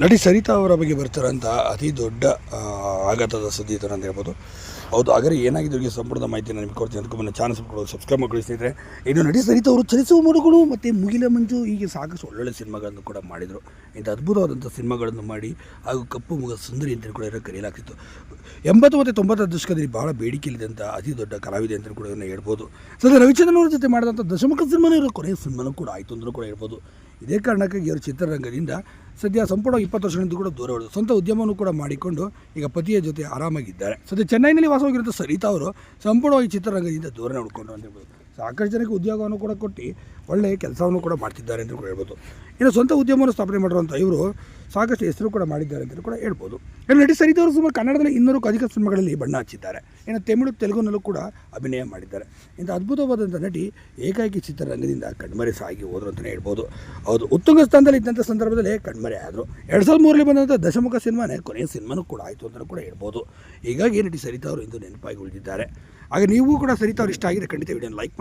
ನಟಿ ಸರಿತಾ ಅವರ ಬಗ್ಗೆ ಬರ್ತಾರಂಥ ಅತಿ ದೊಡ್ಡ ಆಘಾತದ ಸುದ್ದಿ ಥರ ಅಂತ ಹೇಳ್ಬೋದು. ಹೌದು, ಹಾಗಾದ್ರೆ ಏನಾಗಿದೆ ಇವರಿಗೆ ಸಂಪೂರ್ಣ ಮಾಹಿತಿಯನ್ನು ನಿಮಗೆ ಕೊಡ್ತೀನಿ ಅದಕ್ಕೂ ಮುನ್ನ ಚಾನಲ್ ಸಬ್ಸ್ಕ್ರೈಬ್ ಸಬ್ಸ್ಕ್ರೈಬ್ ಮಾಡ್ಕೊಳ್ಳಿ ಸ್ನೇಹಿತರೆ. ಇನ್ನು ನಟಿ ಸರಿತಾ ಅವರು ಚಲಿಸುವ ಮರುಗಳು ಮತ್ತು ಮುಗಿಲ ಮಂಜು ಹೀಗೆ ಸಾಕಷ್ಟು ಒಳ್ಳೊಳ್ಳೆ ಸಿನಿಮಾಗಳನ್ನು ಕೂಡ ಮಾಡಿದರು. ಇಂಥ ಅದ್ಭುತವಾದಂಥ ಸಿನಿಮಾಗಳನ್ನು ಮಾಡಿ ಹಾಗೂ ಕಪ್ಪು ಮುಗ ಸುಂದರಿ ಅಂತ ಕೂಡ ಇರೋ ಕರೆಯಲಾಗ್ತಿತ್ತು. ಎಂಬತ್ತು ಮತ್ತು ತೊಂಬತ್ತರ ದಶಕದಲ್ಲಿ ಬಹಳ ಇಲ್ಲದಂಥ ಅತಿ ದೊಡ್ಡ ಕಲಾವಿದೆ ಅಂತ ಕೂಡ ಇದನ್ನು ಹೇಳ್ಬೋದು. ಸದ್ಯ ರವಿಚಂದ್ರನ್ ಅವರ ಜೊತೆ ಮಾಡಿದಂಥ ದಶಮುಖ ಸಿನಿಮಾನೂ ಇರೋ ಕೊನೆಯ ಸಿನಿಮಾನೂ ಕೂಡ ಆಯಿತು ಅಂದರೂ ಕೂಡ ಹೇಳ್ಬೋದು. ಇದೇ ಕಾರಣಕ್ಕಾಗಿ ಅವರು ಚಿತ್ರರಂಗದಿಂದ ಸದ್ಯ ಸಂಪೂರ್ಣ ಇಪ್ಪತ್ತು ವರ್ಷಗಳಿಂದ ಕೂಡ ದೂರ ಹೊಡೆದು ಸ್ವಂತ ಉದ್ಯಮವನ್ನು ಕೂಡ ಮಾಡಿಕೊಂಡು ಈಗ ಪತಿಯ ಜೊತೆ ಆರಾಮಾಗಿದ್ದಾರೆ. ಸದ್ಯ ಚೆನ್ನೈನಲ್ಲಿ ವಾಸವಾಗಿರುವಂಥ ಸರಿತಾ ಅವರು. ಸಂಪೂರ್ಣವಾಗಿ ಚಿತ್ರರಂಗದಿಂದ ದೂರ ನೋಡಿಕೊಂಡು ಅಂತ ಹೇಳ್ಬೋದು ಸಾಕಷ್ಟು ಜನಕ್ಕೆ ಉದ್ಯೋಗವನ್ನು ಕೂಡ ಕೊಟ್ಟು ಒಳ್ಳೆಯ ಕೆಲಸವನ್ನು ಕೂಡ ಮಾಡ್ತಿದ್ದಾರೆ ಅಂತ ಕೂಡ ಹೇಳ್ಬೋದು. ಇನ್ನು ಸ್ವಂತ ಉದ್ಯಮವನ್ನು ಸ್ಥಾಪನೆ ಮಾಡಿರುವಂಥ ಇವರು ಸಾಕಷ್ಟು ಹೆಸರು ಕೂಡ ಮಾಡಿದ್ದಾರೆ ಅಂತ ಕೂಡ ಹೇಳ್ಬೋದು. ಇನ್ನು ನಟಿ ಅವರು ಸುಮಾರು ಕನ್ನಡದಲ್ಲಿ ಇನ್ನೂರಕ್ಕೂ ಅಧಿಕ ಸಿನಿಮಾಗಳಲ್ಲಿ ಬಣ್ಣ ಹಚ್ಚಿದ್ದಾರೆ. ಇನ್ನು ತಮಿಳು, ತೆಲುಗುನಲ್ಲೂ ಕೂಡ ಅಭಿನಯ ಮಾಡಿದ್ದಾರೆ. ಇಂಥ ಅದ್ಭುತವಾದಂಥ ನಟಿ ಏಕಾಏಕಿ ಚಿತ್ರರಂಗದಿಂದ ಕಣ್ಮರೆ ಸಾಗಿ ಹೋದರು ಅಂತಲೇ ಹೇಳ್ಬೋದು. ಹೌದು, ಉತ್ತುಂಗ ಸ್ಥಾನದಲ್ಲಿ ಇದ್ದಂಥ ಸಂದರ್ಭದಲ್ಲಿ ಕಣ್ಮರೆ ಆದರು. ಎರಡು ಸಾವಿರದ ಮೂರರಲ್ಲಿ ಬಂದಂಥ ದಶಮುಖ ಸಿನಿಮಾನೇ ಕೊನೆಯ ಸಿನಿಮಾನೂ ಕೂಡ ಆಯಿತು ಅಂತಲೂ ಕೂಡ ಹೇಳ್ಬೋದು. ಹೀಗಾಗಿ ನಟಿ ಸರಿತಾ ಅವರು ಇಂದು ನೆನಪಾಗಿ ಉಳಿದಿದ್ದಾರೆ. ಹಾಗೆ ನೀವು ಕೂಡ ಸರಿತಾ ಅವ್ರು ಇಷ್ಟ ಆಗಿದೆ ಖಂಡಿತ ವಿಡಿಯೋನ ಲೈಕ್ ಮಾಡಿ